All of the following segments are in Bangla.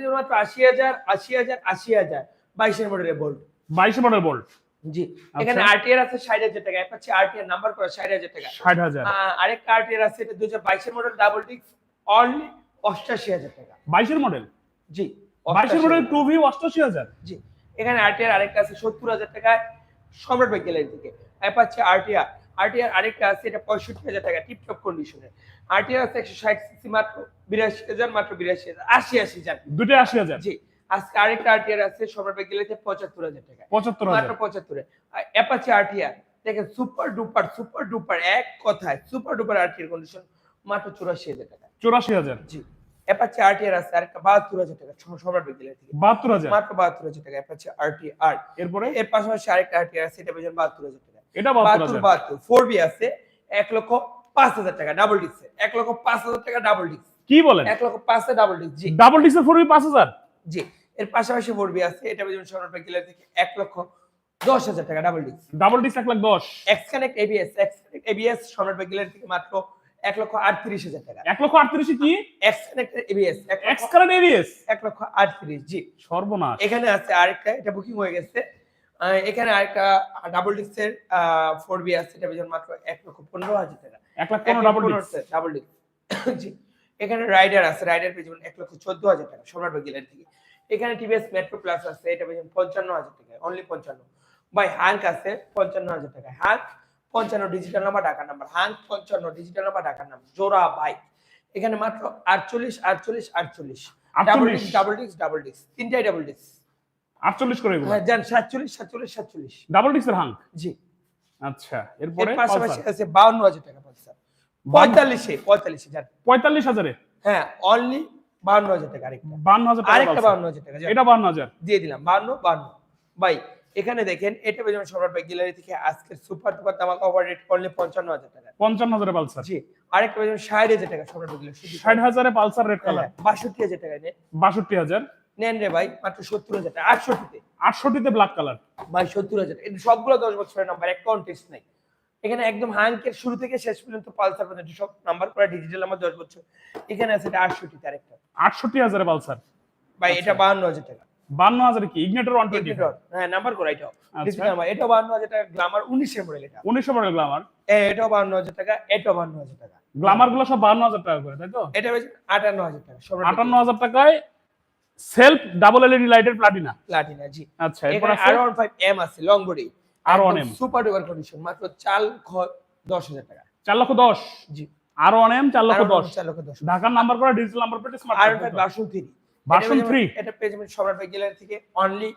পেয়ে মাত্র আশি হাজার আশি হাজার আশি হাজার বাইশের মডেলের বোল্ট বাইশে মডেল বোল্ট জি। এখানে আরটিআর আছে ষাট হাজার টাকা হচ্ছে আরটিআর নাম্বার করা ষাট হাজার টাকা। ষাট হাজার। আরেকটা আরটিআর আছে এটা দু হাজার বাইশের মডেল ডাবল ডিক্স অনলি অষ্টাশি হাজার টাকা। বাইশের মডেল জি বাইশের মডেল টু ভি অষ্টাশি হাজার? জি। এখানে আরটিআর আরেকটা আছে সত্তর হাজার টাকায় সম্রাট গ্যালারি থেকে অ্যাপাচে আরটিআর আরটিআর আরেকটা আছে এটা পঁয়ষট্টি হাজার টাকা টিপটপ কন্ডিশনে আরটিআর আছে একশো ষাট সিসি মাত্র বিরাশি হাজার মাত্র বিরাশি হাজার আশি আশি হাজার। দুটো আশি হাজার? জি আজকে আরেকটা আরটিআর আছে সম্রাট গ্যালারিতে পঁচাত্তর হাজার টাকা। পঁচাত্তর মাত্র পঁচাত্তরে। অ্যাপাচে আরটিআর দেখেন সুপার ডুপার সুপার ডুপার এক কথায় সুপার ডুপার আরটিআর কন্ডিশন মাত্র চুরাশি হাজার টাকা। চুরাশি হাজার? জি অ্যাপাচে আরটিআর আছে আরেকটা বাহাত্তর হাজার টাকা সম্রাট বাইক গ্যালারি থেকে। বাহাত্তর হাজার? মাত্র বাহাত্তর হাজার টাকা অ্যাপাচে আরটিআর এরপরে? এর পাশাপাশি আরেকটা আরটিআর আছে এটা পেয়েছেন বাহাত্তর হাজার টাকা। এটা বাহাত্তর বাহাত্তর ফোর বি আছে এক লক্ষ পাঁচ হাজার টাকা ডাবল ডিক্স এক লক্ষ পাঁচ হাজার টাকা ডাবল কি বলেন? এক লক্ষ পাঁচ হাজার ডাবল ডিক্স জি। ডাবল ডিক্সের ফোর পাঁচ হাজার? জি এর পাশাপাশি ফোর বি আছে এটা গ্যালারি থেকে এক লক্ষ দশ হাজার টাকা ডাবল ডাবল এক লাখ দশ। X connect ABS X connect থেকে মাত্র এক লক্ষ আটত্রিশ হাজার টাকা। এক লক্ষ আটত্রিশে কি? X connect ABS X ABS এক লক্ষ আটত্রিশ জি। সর্বনাশ। এখানে আছে আরেকটা এটা বুকিং হয়ে গেছে। এখানে আরেকটা ডাবল ডিক্সের ফোর বি আছে এটা মাত্র এক লক্ষ পনেরো হাজার টাকা। এক লাখ পনেরো ডাবল ডাবল ডিক্স জি। এখানে রাইডার আছে রাইডার পেয়ে যাবেন এক লক্ষ চোদ্দ হাজার টাকা সম্রাট বাগিলার থেকে। এখানে টিভিএস মেট্রো প্লাস আছে এটা পেয়ে যাবেন পঞ্চান্ন হাজার টাকা অনলি পঞ্চান্ন। বাই হ্যাঙ্ক আছে পঞ্চান্ন হাজার টাকা হ্যাঙ্ক পঞ্চান্ন ডিজিটাল নাম্বার ঢাকার নাম্বার হ্যাঙ্ক পঞ্চান্ন ডিজিটাল নাম্বার ঢাকার নাম্বার জোড়া বাইক এখানে মাত্র আটচল্লিশ আটচল্লিশ আটচল্লিশ। ডাবল 48 ডিক্স ডাবল ডিক্স ডাবল ডিক্স তিনটাই ডাবল ডিক্স আটচল্লিশ করে হ্যাঁ যান সাতচল্লিশ সাতচল্লিশ সাতচল্লিশ। ডাবল ডিক্সের হাং জি। আচ্ছা এরপরে পাশাপাশি আছে বাউন্ন হাজার টাকা পালসার। পঁয়তাল্লিশে পঁয়তাল্লিশে যান পঁয়তাল্লিশ হাজারে? হ্যাঁ অনলি বাউন্ন হাজার টাকা আরেকটা। বান্ন হাজার আরেকটা বাউন্ন হাজার টাকা এটা বান্ন হাজার? দিয়ে দিলাম বাউন্ন বাউন্ন। ভাই এখানে দেখেন এটা যাবেন সম্রাট বাইক গ্যালারি থেকে আজকের সুপার টুপার তামাক ওভার রেট করলে পঞ্চান্ন হাজার টাকা। পঞ্চান্ন হাজারে পালসার। জি আরেকটা যাবেন ষাট হাজার টাকা সম্রাট গ্যালারি ষাট হাজারে পালসার রেড কালার হ্যাঁ, বাষট্টি হাজার টাকা নেন বাষট্টি হাজার? নেন রে ভাই মাত্র সত্তর হাজার টাকা আটষট্টিতে। আটষট্টিতে ব্ল্যাক কালার ভাই সত্তর হাজার। এটা সবগুলো দশ বছরের নাম্বার এক কন্টেস্ট নাই। এখানে একদম হাঙ্কের শুরু থেকে শেষ পর্যন্ত পালসার পর্যন্ত সব নাম্বার করা ডিজিটাল নাম্বার দশ বছর। এখানে আছে এটা আটষট্টিতে আরেকটা। আটষট্টি হাজারে পালসার। ভাই এটা বাহান্ন হাজার টাকা। বান্ন হাজারে কি? ইগনেটর ওয়ান টোয়েন্টি হ্যাঁ নাম্বার করা এটাও। আচ্ছা। ডিজিটাল বাহান্ন হাজার টাকা গ্লামার উনিশের মডেল এটা। উনিশশো মডেল গ্লামার এটাও বাহান্ন হাজার টাকা এটাও বাহান্ন হাজার টাকা। গ্লামারগুলো সব বান্ন হাজার টাকা করে তাই তো? এটা আটান্ন হাজার টাকা। আটান্ন হাজার টাকায় সেলফ ডাবল এলইডি লাইটের প্লাটিনা। প্লাটিনা জি। আচ্ছা এরপর আছে? আর ওয়ান ফাইভ এম আছে long body R1M super duper condition মাত্র চাল খ দশ হাজার টাকা। চার লক্ষ দশ? জি। আর ওয়ান এম চার লক্ষ দশ। চার লক্ষ দশ। ঢাকার নাম্বার করা digital number plate smart R five version three Version three? এটা পেয়ে যাবেন সম্রাট ভাই গ্যালারি থেকে অনলি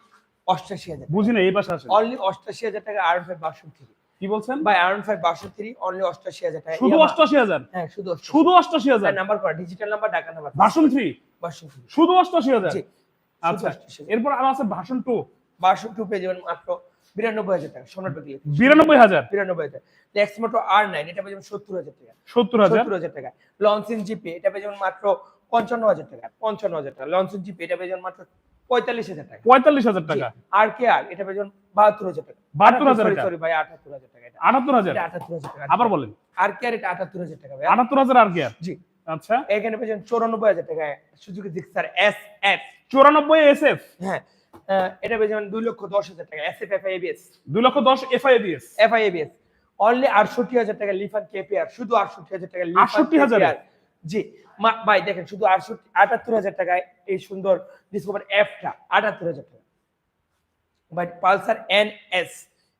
অষ্টাশি হাজার বুঝি না এই পাশে আছে অনলি অষ্টাশি হাজার টাকা আর ফাইভ ভার্সন থ্রি কি বলছেন? By R five version three only অষ্টাশি হাজার টাকা। শুধু অষ্টআশি হাজার? হ্যাঁ শুধু শুধু অষ্টআশি হাজার? নাম্বার করা digital number Dhaka number three three শুধু অষ্টআশি হাজার? আচ্ছা এরপর আরও আছে ভার্সন টু। বারোশো টু পেয়ে যাবেন মাত্র বিরানব্বই হাজার টাকা সম্রাট বাকি বিরানব্বই হাজার? বিরানব্বই হাজার। লেক্স মোটো আর নাইন এটা পেয়ে যাবেন সত্তর হাজার টাকা। সত্তর হাজার? সত্তর হাজার টাকা। লঞ্চিন জিপি এটা পেয়ে যাবেন মাত্র পঞ্চান্ন হাজার টাকা। পঞ্চান্ন হাজার টাকা। লঞ্চিন জিপি এটা পেয়ে যাবেন মাত্র পঁয়তাল্লিশ হাজার টাকা। পঁয়তাল্লিশ হাজার টাকা। আর কে আর এটা পেয়ে যাবেন বাহাত্তর হাজার টাকা। 72,000 টাকা। সরি ভাই আটাত্তর হাজার টাকা আটাত্তর হাজার? আটাত্তর হাজার টাকা। আবার বলেন। আর কে আর এটা আটাত্তর হাজার টাকা ভাই। আটাত্তর হাজার আর কি আর জি। আচ্ছা। এখানে পেয়ে যাবেন চৌরানব্বই হাজার টাকা সুজুকি জিক্সার এস এফ চুরানব্বই এস এফ হ্যাঁ এটা পেয়ে যাবেন দুই লক্ষ দশ হাজার টাকা S F F I ABS দুই লক্ষ দশ F I ABS FI ABS only আটষট্টি হাজার টাকা লিফান কেপিআর শুধু আটষট্টি হাজার টাকা 68,000 KPR জি মা- ভাই দেখেন শুধু আটষট্টি আটাত্তর হাজার টাকায় এই সুন্দর ডিসকভার এফটা আটাত্তর হাজার টাকা। বাট পালসার এন এস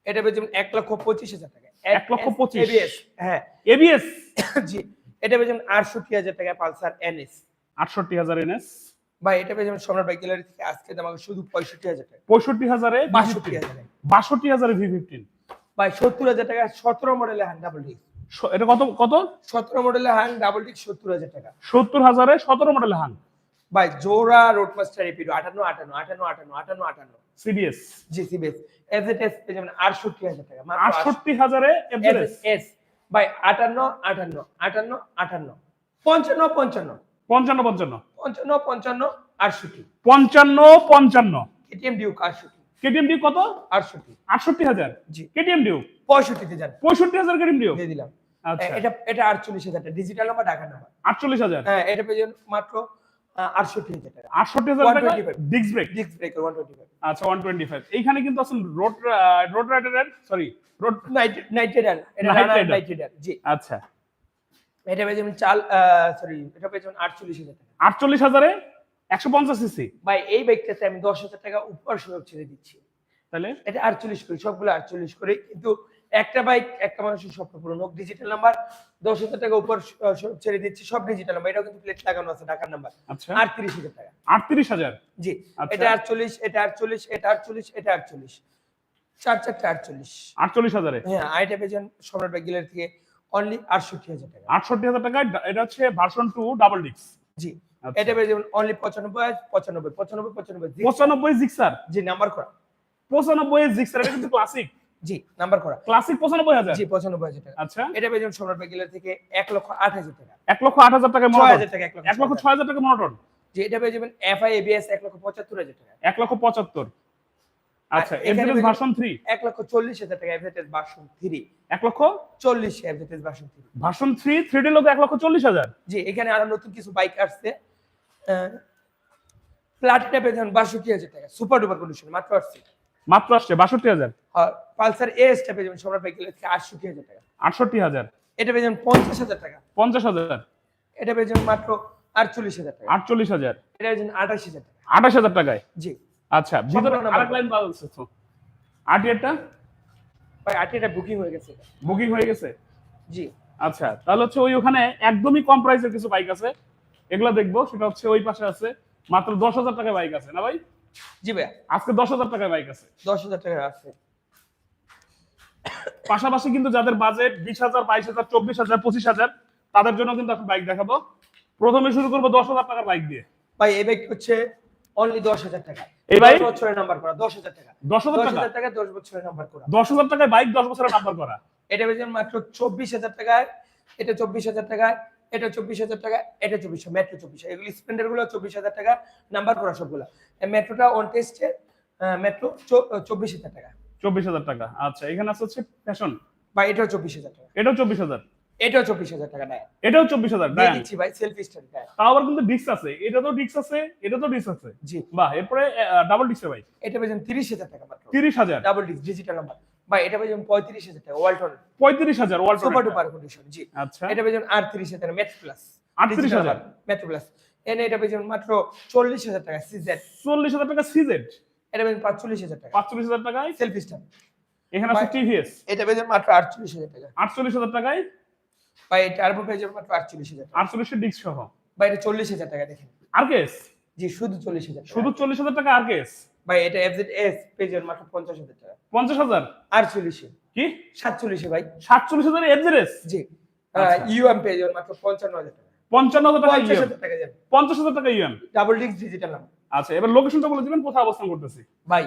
এটা পেয়ে যাবেন এক লক্ষ পঁচিশ হাজার টাকা। এক লক্ষ পঁচিশ। এবিএস হ্যাঁ এবিএস জি। এটা পেয়ে যাবেন আটষট্টি হাজার টাকা পালসার এন এস আটষট্টি হাজার এনএস। ভাই এটা পেয়ে যাবেন সম্রাট বাইক গ্যালারি থেকে আজকে আমাকে শুধু পঁয়ষট্টি হাজার টাকা। পঁয়ষট্টি হাজারে বাষট্টি হাজার। বাষট্টি হাজারে ভি ফিফটিন ভাই সত্তর হাজার টাকা সতেরো মডেলের হ্যান্ড ডাবল ডিস্ক এটা কত কত? সতেরো মডেলের হ্যান্ড ডাবল ডিস্ক সত্তর হাজার টাকা। সত্তর হাজারে সতেরো মডেল হান ভাই জোড়া রোড মাস্টার এপিডো আটান্ন আটান্ন আটান্ন আটান্ন আটান্ন আটান্ন। সিবিএস জি সিবিএস এস এট এস পেয়ে যাবেন আটষট্টি হাজার টাকা। আটষট্টি হাজারে এস ভাই আটান্ন আটান্ন আটান্ন আটান্ন। পঞ্চান্ন পঞ্চান্ন। পঞ্চান্ন পঞ্চান্ন। পঞ্চান্ন পঞ্চান্ন আটষট্টি। পঞ্চান্ন পঞ্চান্ন। কেটিএম ডিউক আটষট্টি। কেটিএম ডিউ কত? আটষট্টি। আটষট্টি হাজার। জি। KTM Duke? পঁয়ষট্টি হাজার পঁয়ষট্টি হাজার কেটিএম ডিউ? দিয়ে দিলাম। আচ্ছা। এটা এটা আটচল্লিশ হাজার ডিজিটাল নাম্বার ঢাকা নাম্বার আটচল্লিশ হাজার। হ্যাঁ এটা পেয়ে মাত্র আটষট্টি হাজার টাকা। আটষট্টি হাজার disc brake disc breaker one twenty five আচ্ছা ওয়ান টোয়েন্টি ফাইভ এইখানে কিন্তু আসলে road road রাইডারের sorry road night rider rider জি। আচ্ছা। এটা পেয়ে যাবেন চাল সরি এটা পেয়ে যাবেন আটচল্লিশ হাজার টাকা। আটচল্লিশ হাজারে একশো পঞ্চাশ সিসি ভাই এই বাইকটাতে আমি দশ হাজার টাকা উপর সুযোগ ছেড়ে দিচ্ছি। তাহলে? এটা আটচল্লিশ করি সবগুলো আটচল্লিশ করে কিন্তু একটা বাইক একটা মানুষের স্বপ্ন পূরণ হোক। ডিজিটাল নাম্বার দশ হাজার টাকা উপর ছেড়ে দিচ্ছি সব ডিজিটাল নাম্বার এটাও কিন্তু প্লেট লাগানো আছে ঢাকার নাম্বার আচ্ছা। আটত্রিশ হাজার টাকা। আটত্রিশ হাজার? জি। আচ্ছা। এটা আটচল্লিশ এটা আটচল্লিশ এটা আটচল্লিশ এটা আটচল্লিশ। চার চারটা আটচল্লিশ। আটচল্লিশ হাজারে? হ্যাঁ আইটা পেয়েছেন সম্রাট বাইক গিলের থেকে অনলি আটষট্টি হাজার টাকা। আটষট্টি হাজার টাকায় ডা- এটা হচ্ছে ভার্সন টু ডাবল ডিস্ক জি। আচ্ছা। এটা পেয়ে যাবেন অনলি পঁচানব্বই পঁচানব্বই পঁচানব্বই পঁচানব্বই পঁচানব্বই জিক্সার জি নাম্বার করা। পঁচানব্বই জিক্সার এটা কিন্তু ক্লাসিক জি নাম্বার করা। ক্লাসিক পঁচানব্বই হাজার? জি পঁচানব্বই হাজার টাকা। আচ্ছা। এটা পেয়ে যাবেন সম্রাট বাইক থেকে এক লক্ষ আট হাজার টাকা। এক লক্ষ আট হাজার টাকায় ছয় হাজার টাকা এক লক্ষ ছয় হাজার টাকা মনোটন যে এটা পেয়ে যাবেন এফআই এবিএস এক লক্ষ পঁচাত্তর হাজার টাকা। এক লক্ষ পঁচাত্তর। আচ্ছা এফজেডএস ভার্সন লক্ষ চল্লিশ হাজার টাকা ভার্সন লক্ষ? ভার্সন ভার্সন লোক লক্ষ হাজার? জি এখানে আরও নতুন কিছু বাইক আসছে। প্লাটিনা পেয়ে যাবেন বাষট্টি হাজার টাকা সুপার ডুপার কন্ডিশন মাত্র আসছে। মাত্র আসছে বাষট্টি হাজার। পালসার এসটা পেয়ে যাবেন সম্রাট বাইক থেকে আটষট্টি হাজার টাকা। আটষট্টি হাজার। এটা পেয়ে যাবেন পঞ্চাশ হাজার টাকা। পঞ্চাশ হাজার। এটা পেয়ে যাবেন মাত্র আটচল্লিশ হাজার টাকা। আটচল্লিশ হাজার। এটা পেয়ে যাবেন আঠাশ হাজার টাকা। আঠাশ হাজার টাকায়? জি। আচ্ছা ভিতরে আরেক লাইন পাওয়া যাচ্ছে তো আরটিআরটা? ভাই আটিটা বুকিং হয়ে গেছে বুকিং হয়ে গেছে? জি। আচ্ছা তাহলে হচ্ছে ওই ওখানে একদমই কম প্রাইসের কিছু বাইক আছে। এগুলো দেখব সেটা হচ্ছে ওই পাশে আছে। মাত্র দশ হাজার টাকায় বাইক আছে না ভাই? জি ভাইয়া। আজকে দশ হাজার টাকায় বাইক আছে। দশ হাজার টাকা আছে। পাশাপাশি কিন্তু যাদের বাজেট বিশ হাজার বাইশ হাজার চব্বিশ হাজার পঁচিশ হাজার তাদের জন্য কিন্তু এখন বাইক দেখাবো। প্রথমে শুরু করব দশ হাজার টাকার বাইক দিয়ে। ভাই এই বাইক হচ্ছে অনলি দশ হাজার টাকা। এই বাইক? বছরের নাম্বার করা দশ হাজার টাকা। দশ হাজার টাকা? দশ বছরের নাম্বার করা। দশ হাজার টাকায় বাইক দশ বছরের নাম্বার করা। এটা পেয়েছেন মাত্র চব্বিশ হাজার টাকায় এটা চব্বিশ হাজার টাকায় এটা চব্বিশ হাজার টাকা এটা চব্বিশ মেট্রো চব্বিশ এগুলি স্প্লেন্ডারগুলো চব্বিশ হাজার টাকা নাম্বার করা সবগুলো। মেট্রোটা অন টেস্টে মেট্রো চব্বিশ হাজার টাকা। চব্বিশ হাজার টাকা। আচ্ছা এখানে আছে হচ্ছে ফ্যাশন বা এটাও চব্বিশ হাজার টাকা। এটাও চব্বিশ হাজার। এটাও চব্বিশ হাজার টাকা নেয় এটাও চব্বিশ হাজার দিয়ে দিচ্ছি ভাই সেলফি গায়ে তাও আবার কিন্তু ডিস্ক আছে। এটা তো ডিস্ক আছে এটা তো ডিস্ক আছে। জি। বাহ এরপরে ডাবল ডিস্ক ভাই। এটা পেয়েছেন তিরিশ হাজার টাকা মাত্র। তিরিশ হাজার। ডাবল ডিস্ক ডিজিটাল নাম্বার ভাই এটা পেয়েছেন পঁয়ত্রিশ হাজার টাকা ওয়ালটন পঁয়ত্রিশ হাজার ওয়ার্ল্ড সুপার ডুপার কন্ডিশন জি। আচ্ছা। এটা পেয়েছেন আটত্রিশ হাজার মেট্রো প্লাস 38,000 মেট্রো প্লাস এনে এটা পেয়েছেন মাত্র চল্লিশ হাজার টাকা সিজেড চল্লিশ হাজার টাকা সিজেড এটা পেয়েছেন পাঁচচল্লিশ হাজার টাকা। পাঁচচল্লিশ হাজার টাকায়? সেলফি স্ট্যান্ড এখানে আছে টিভিএস এটা পেয়েছেন মাত্র আটচল্লিশ হাজার টাকা। আটচল্লিশ হাজার টাকায়? ভাই টার্বো পেয়েছেন মাত্র আটচল্লিশ হাজার আটচল্লিশের ডিস্ক সহ। ভাই এটা চল্লিশ হাজার টাকা দেখেন। আর কেস জি শুধু চল্লিশ হাজার শুধু চল্লিশ হাজার টাকা আর কেস ভাই এটা এফজেড এস পেয়েছেন মাত্র পঞ্চাশ হাজার টাকা। পঞ্চাশ হাজার? আটচল্লিশে। কি? সাতচল্লিশে ভাই। সাতচল্লিশ হাজার এফজেরেস জি। আচ্ছা। ইউএম পেয়েছেন মাত্র পঞ্চান্ন হাজার টাকা। পঞ্চান্ন হাজার টাকা ইউএম পঞ্চাশ হাজার টাকা ইউএম ডাবল ডিস্ক ডিজিটাল আচ্ছা এবার লোকেশনটা বলে দিবেন কোথায় অবস্থান করতেছি? ভাই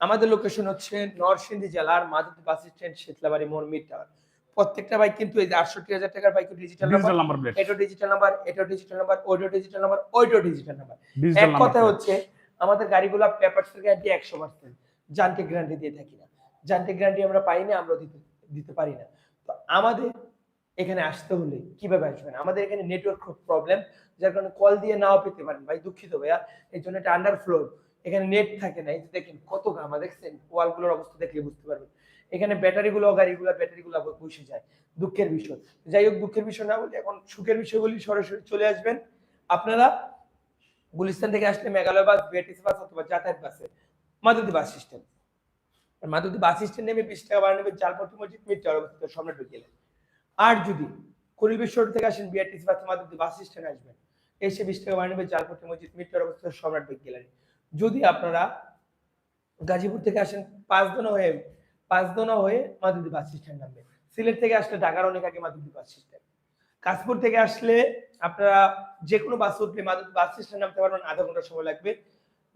আমাদের লোকেশন হচ্ছে নরসিংদী জেলার মাধবদী বাস স্ট্যান্ড শীতলাবাড়ি মোড় মিড টাওয়ার প্রত্যেকটা বাইক কিন্তু এই যে আটষট্টি হাজার টাকার বাইক ডিজিটাল নাম্বার এটা ডিজিটাল নাম্বার এটা ডিজিটাল নাম্বার ওইটা ডিজিটাল নাম্বার ওইটা ডিজিটাল নাম্বার এক কথা হচ্ছে আমাদের গাড়িগুলো পেপারসের গ্যারান্টি একশো পার্সেন্ট যান্ত্রিক গ্যারান্টি দিয়ে থাকি না। যান্ত্রিক গ্যারান্টি আমরা পাই না আমরা দিতে দিতে পারি না। তো আমাদের এখানে আসতে হলে কীভাবে আসবেন? আমাদের এখানে নেটওয়ার্ক খুব প্রবলেম যার কারণে কল দিয়ে নাও পেতে পারেন। ভাই, দুঃখিত ভাইয়া, এই জন্য এটা আন্ডার ফ্লোর এখানে নেট থাকে না, এই দেখেন কত গামা দেখছেন ওয়ালগুলোর অবস্থা দেখলে বুঝতে পারবেন। এখানে ব্যাটারিগুলো গাড়িগুলো ব্যাটারিগুলো বসে যায়। দুঃখের বিষয়। যাই হোক, দুঃখের বিষয় না বলি এখন সুখের বিষয় বলি, সরাসরি চলে আসবেন। আপনারা গুলিস্তান থেকে আসলে মেঘালয় বাস বিআরটিসি বাস অথবা যাতায়াত বাসে মাদুদি বাস সিস্টেম মাদুদি বাস স্ট্যান্ড নেমে বিশ টাকা ভাড়া নেবে জালপট্টি মসজিদ মিটার অবস্থিত, সম্রাট গেলে আর যদি কুড়ি বিশ্ব থেকে আসেন বিআরটিসি বাসে মাদুদি বাস স্ট্যান্ড আসবেন, এসে বিশ টাকা ভাড়া নেবে জালপট্টি মসজিদ মিটার অবস্থিত, সম্রাট গ্যালারি যদি আপনারা গাজীপুর থেকে আসেন, পাঁচদোনা হয়ে পাঁচদোনা হয়ে মাদুদি বাস স্ট্যান্ড নামবে সিলেট থেকে আসলে ঢাকার অনেক আগে মাদুদি বাস স্ট্যান্ড কাশপুর থেকে আসলে আপনারা যে কোনো বাস উঠলে মাদুদি বাস স্ট্যান্ড নামতে পারবেন, আধা ঘণ্টা সময় লাগবে।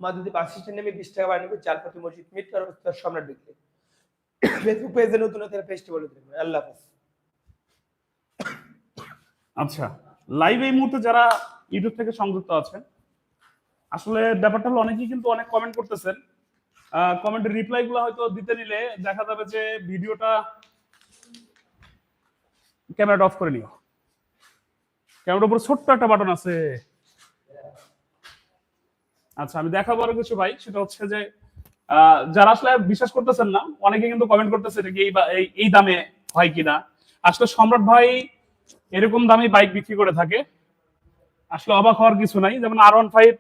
মাদুদি বাস স্ট্যান্ড নেমে বিশ টাকা ভাড়া নেবে জালপতি মসজিদ অবস্থিত সম্রাট বিক্রি। ফেসবুক পেজে নতুন নতুন দেবেন। আল্লাহ হাফেজ। আচ্ছা লাইভ এই মুহূর্তে যারা ইউটিউব থেকে সংযুক্ত আছেন, আসলে ব্যাপারটা হলো অনেকেই কিন্তু অনেক কমেন্ট করতেছেন। কমেন্টের রিপ্লাই গুলো হয়তো দিতে নিলে দেখা যাবে যে ভিডিওটা ক্যামেরাটা অফ করে নিও। ক্যামেরার উপর ছোট্ট একটা বাটন আছে আচ্ছা আমি দেখাবো আরও কিছু ভাই সেটা হচ্ছে যে যারা আসলে বিশ্বাস করতেছেন না অনেকে কিন্তু কমেন্ট করতেছে এটা কি এই এই- এই দামে হয় কিনা আসলে সম্রাট ভাই এরকম দামে বাইক বিক্রি করে থাকে আসলে অবাক হওয়ার কিছু নাই যেমন আর ওয়ান ফাইভ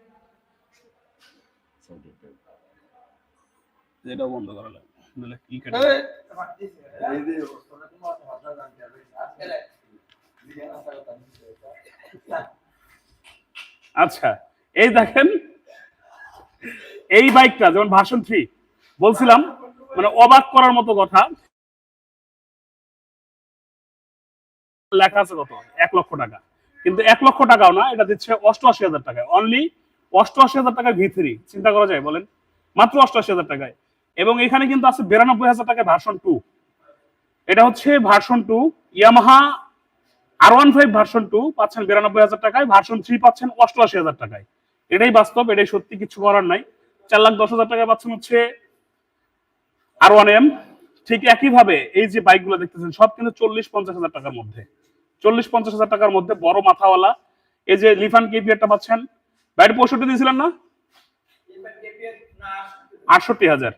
এটাও বন্ধ করা কি কেটে যাবে। আচ্ছা এই দেখেন, এই বাইকটা যেমন ভার্সন থ্রি বলছিলাম মানে অবাক করার মতো কথা। লেখা আছে কত? এক লক্ষ টাকা। কিন্তু এক লক্ষ টাকাও না, এটা দিচ্ছে অষ্টআশি হাজার টাকায়। অনলি অষ্টআশি হাজার টাকায় ভি থ্রি চিন্তা করা যায় বলেন, মাত্র অষ্টআশি হাজার টাকায়। এবং এখানে কিন্তু আছে বিরানব্বই হাজার টাকায় ভার্সন টু এটা হচ্ছে version two Yamaha R one five version two পাচ্ছেন বিরানব্বই হাজার টাকায় ভার্সন থ্রি পাচ্ছেন অষ্টআশি হাজার টাকায়। এটাই বাস্তব, এটাই সত্যি, কিছু করার নাই। চার লাখ দশ হাজার টাকায় পাচ্ছেন হচ্ছে আর ওয়ান এম ঠিক একইভাবে এই যে বাইকগুলো দেখতেছেন, সব কিন্তু চল্লিশ পঞ্চাশ হাজার টাকার মধ্যে। চল্লিশ পঞ্চাশ হাজার টাকার মধ্যে বড় মাথাওয়ালা। এই যে লিফান কেপিয়ারটা পাচ্ছেন বাইরে পঁয়ষট্টি দিয়েছিলেন না? আটষট্টি হাজার।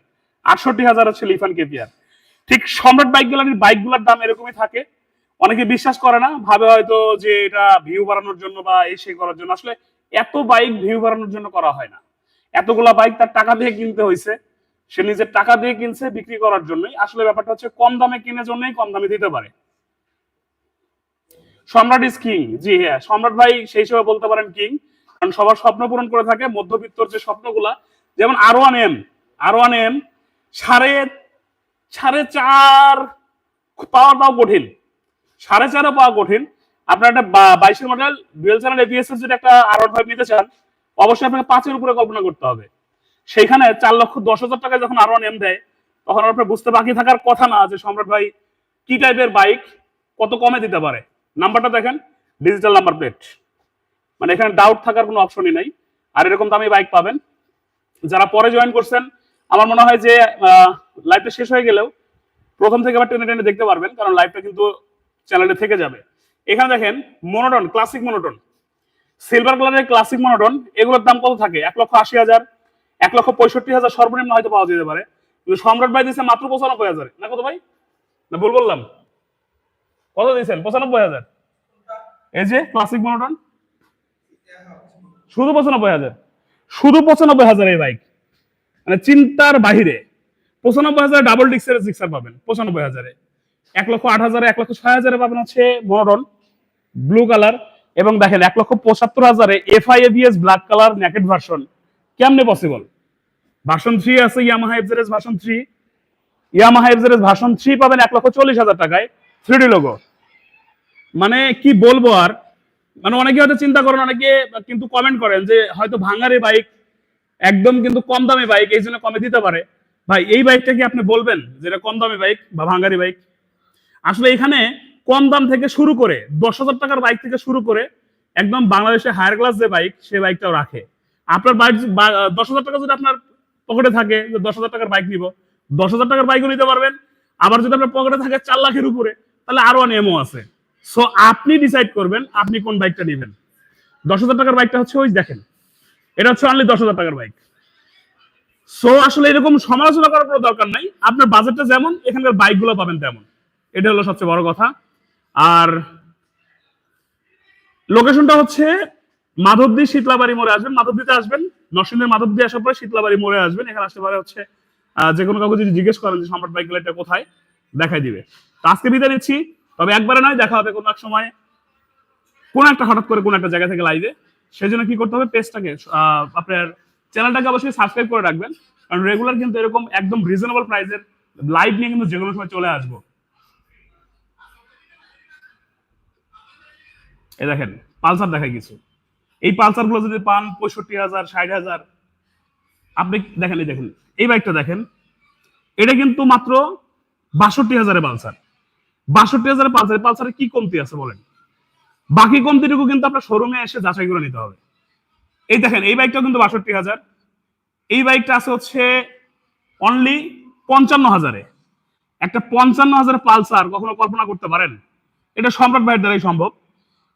আটষট্টি হাজার হচ্ছে লিফান কেপিয়ার ঠিক সম্রাট বাইকগুলোর বাইকগুলোর দাম এরকমই থাকে। অনেকে বিশ্বাস করে না, ভাবে হয়তো যে এটা ভিউ বাড়ানোর জন্য বা এই সেই করার জন্য। আসলে এত বাইক ভিউ বাড়ানোর জন্য করা হয় না। এতগুলা বাইক তার টাকা দিয়ে কিনতে হয়েছে সে নিজের টাকা দিয়ে কিনছে বিক্রি করার জন্যই। আসলে ব্যাপারটা হচ্ছে কম দামে কিনে জন্যই কম দামে দিতে পারে। সম্রাট ইজ কিং জি হ্যাঁ সম্রাট ভাই সেই হিসেবে বলতে পারেন কিং কারণ সবার স্বপ্ন পূরণ করে থাকে, মধ্যবিত্তর যে স্বপ্নগুলা, যেমন R one M R one M সাড়ে সাড়ে চার পাওয়াটাও কঠিন। সাড়ে চারও পাওয়া কঠিন। আপনার একটা বাইশের মডেল ডুয়েল চ্যানেল এবিএস এর যদি একটা আর ফাইভ নিতে চান, অবশ্যই আপনাকে পাঁচের উপরে কল্পনা করতে হবে। সেইখানে চার লক্ষ দশ হাজার টাকায় যখন আর ওয়ান এম দেয়, তখন আপনার বুঝতে বাকি থাকার কথা না যে সম্রাট ভাই কি টাইপের বাইক কত কমে দিতে পারে। নাম্বারটা দেখেন ডিজিটাল নাম্বার প্লেট মানে এখানে ডাউট থাকার কোনো অপশনই নাই। আর এরকম দামি বাইক পাবেন। যারা পরে জয়েন করছেন, আমার মনে হয় যে লাইভটা শেষ হয়ে গেলেও প্রথম থেকে আবার টেনে টেনে দেখতে পারবেন। কারণ লাইভটা কিন্তু চ্যানেলে থেকে যাবে। এখানে দেখেন মনোটন ক্লাসিক মনোটন সিলভার কালারের ক্লাসিক মনোটন এগুলোর দাম কত থাকে? এক লক্ষ আশি হাজার, এক লক্ষ পঁয়ষট্টি হাজার সর্বনিম্ন হয়তো পাওয়া যেতে পারে। কিন্তু সম্রাট ভাই দিয়েছে মাত্র পঁচানব্বই হাজার। না কত ভাই? না, ভুল বললাম। কত দিয়েছেন? পঁচানব্বই হাজার। এই যে ক্লাসিক মনোটন শুধু পঁচানব্বই হাজার। শুধু পঁচানব্বই হাজার এই বাইক মানে চিন্তার বাহিরে। পঁচানব্বই হাজার ডাবল ডিক্সের সিক্সার পাবেন। পঁচানব্বই হাজারে। এক লক্ষ আট হাজারে, এক লক্ষ ছয় হাজারে পাবেন হচ্ছে মনোটন ব্লু কালার। এবং দেখেন, এক লক্ষ পঁচাত্তর হাজারে FI ABS black colour naked version কেমনে পসিবল ভার্সন থ্রি আছে Yamaha FZS version three Yamaha FZS version three পাবেন এক লক্ষ চল্লিশ হাজার টাকায় থ্রি ডি লোগো মানে কি বলব আর? মানে অনেকে হয়তো চিন্তা করেন, অনেকে কিন্তু কমেন্ট করেন যে হয়তো ভাঙারি বাইক একদম কিন্তু কম দামি বাইক এই জন্য কমে দিতে পারে। ভাই, এই বাইকটা কি আপনি বলবেন যেটা কম দামি বাইক বা ভাঙারি বাইক আসলে এখানে কম দাম থেকে শুরু করে দশ হাজার টাকার বাইক থেকে শুরু করে একদম বাংলাদেশে হায়ার ক্লাস যে বাইক সে বাইকটাও রাখে। আপনার বাইক দশ হাজার টাকা যদি আপনার পকেটে থাকে, যে দশ হাজার টাকার বাইক নিব, দশ হাজার টাকার বাইকও নিতে পারবেন। আবার যদি আপনার পকেটে থাকে চার লাখের উপরে, তাহলে আরও এমও আছে। সো আপনি ডিসাইড করবেন আপনি কোন বাইকটা নেবেন। দশ হাজার টাকার বাইকটা হচ্ছে ওই দেখেন, এটা হচ্ছে অনলি দশ হাজার টাকার বাইক সো আসলে এরকম সমালোচনা করার কোনো দরকার নাই। আপনার বাজেটটা যেমন, এখানকার বাইকগুলো পাবেন তেমন। এটা হলো সবচেয়ে বড় কথা। আর লোকেশনটা হচ্ছে মাধবদী শীতলাবাড়ি মোড়ে আসবেন। মাধবদীতে আসবেন নরসিংহের মাধবদী আসার পরে শীতলাবাড়ি মোড়ে আসবেন। এখানে আসতে পারে হচ্ছে যে কোনো কাউকে যদি জিজ্ঞেস করেন যে সম্রাট বাইক গ্যালারিটা কোথায়, দেখাই দিবে। তো আজকে বিদায় নিচ্ছি। তবে একবারে নয়, দেখা হবে কোনো এক সময়, কোন একটা হঠাৎ করে কোন একটা জায়গা থেকে লাইভে সেই জন্য কি করতে হবে পেজটাকে আপনার চ্যানেলটাকে অবশ্যই সাবস্ক্রাইব করে রাখবেন। কারণ রেগুলার কিন্তু এরকম একদম রিজনেবল প্রাইসের লাইভ নিয়ে কিন্তু যে কোনো সময় চলে আসব। এই দেখেন, পালসার দেখাই কিছু। এই পালসারগুলো যদি পান পঁয়ষট্টি হাজার, ষাট হাজার, আপনি দেখেন, এই দেখেন, এই বাইকটা দেখেন, এটা কিন্তু মাত্র বাষট্টি হাজারে পালসার। বাষট্টি হাজারে পালসার পালসারে কি কমতি আছে বলেন? বাকি কমতিটুকু কিন্তু আপনার শোরুমে এসে যাচাই করে নিতে হবে। এই দেখেন, এই বাইকটাও কিন্তু বাষট্টি হাজার। এই বাইকটা আছে হচ্ছে অনলি পঞ্চান্ন হাজারে। একটা পঞ্চান্ন হাজার পালসার কখনো কল্পনা করতে পারেন? এটা সম্রাট ভাইয়ের দ্বারাই সম্ভব।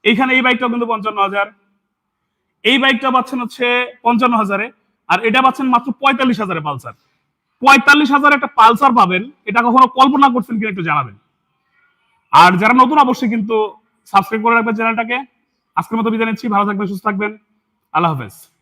এইখানে এই বাইকটাও কিন্তু পঞ্চান্ন হাজার। এই বাইকটা পাচ্ছেন হচ্ছে পঞ্চান্ন হাজারে। আর এটা পাচ্ছেন মাত্র পঁয়তাল্লিশ হাজারে পালসার। পঁয়তাল্লিশ হাজার একটা পালসার পাবেন, এটা কখনো কল্পনা করছেন কিনা একটু জানাবেন। আর যারা নতুন, অবশ্যই কিন্তু সাবস্ক্রাইব করে রাখবেন চ্যানেলটাকে। আজকের মতো বিদায় নিচ্ছি, ভালো থাকবেন, সুস্থ থাকবেন। আল্লাহ হাফেজ।